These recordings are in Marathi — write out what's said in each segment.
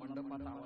मंडपात आवाज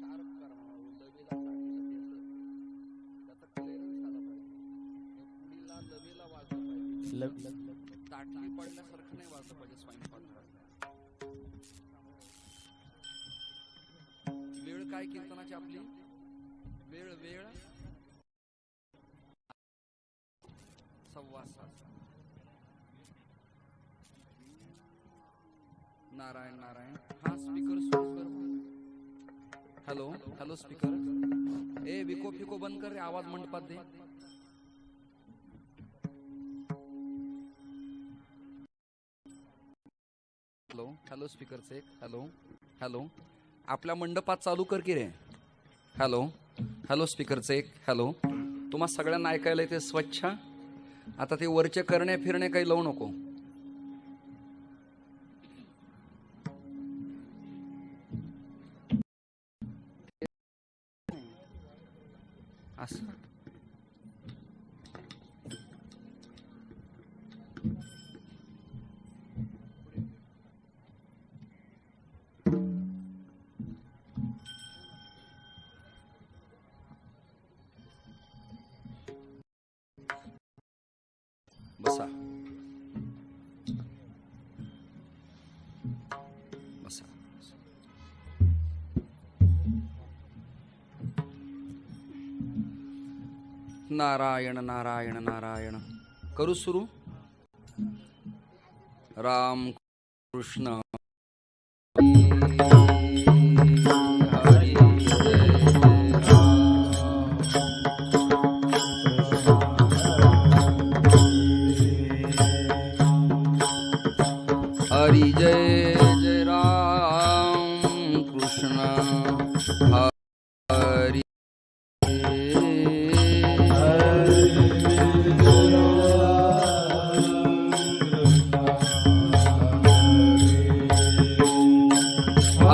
शार्प करा लवेला ताटीला त्याचं त्याचा क्लिअरन्स आला पाहिजे. पुढीला लवेला वाजलं पाहिजे. लग- लग- लग- ताटली पडल्यासारखं नाही वाजलं पाहिजे स्वयंपाक वेळ काय कीर्तनाची आपली? वेळ वेळ. सव्वा नारायण नारायण. हा स्पीकर सुरू. हॅलो हॅलो स्पीकर ए विको फिको बंद कर रे आवाज मंडपात दे. हॅलो हॅलो स्पीकरचे एक हॅलो हॅलो आपल्या मंडपात चालू कर की रे. हॅलो हॅलो स्पीकरचे एक हॅलो तुम्हा सगळ्यांना ऐकायला येते स्वच्छ? आता ते वरचे करणे फिरणे काही लावू नको. 是 नारायण नारायण नारायण. करू सुरू? राम कृष्ण.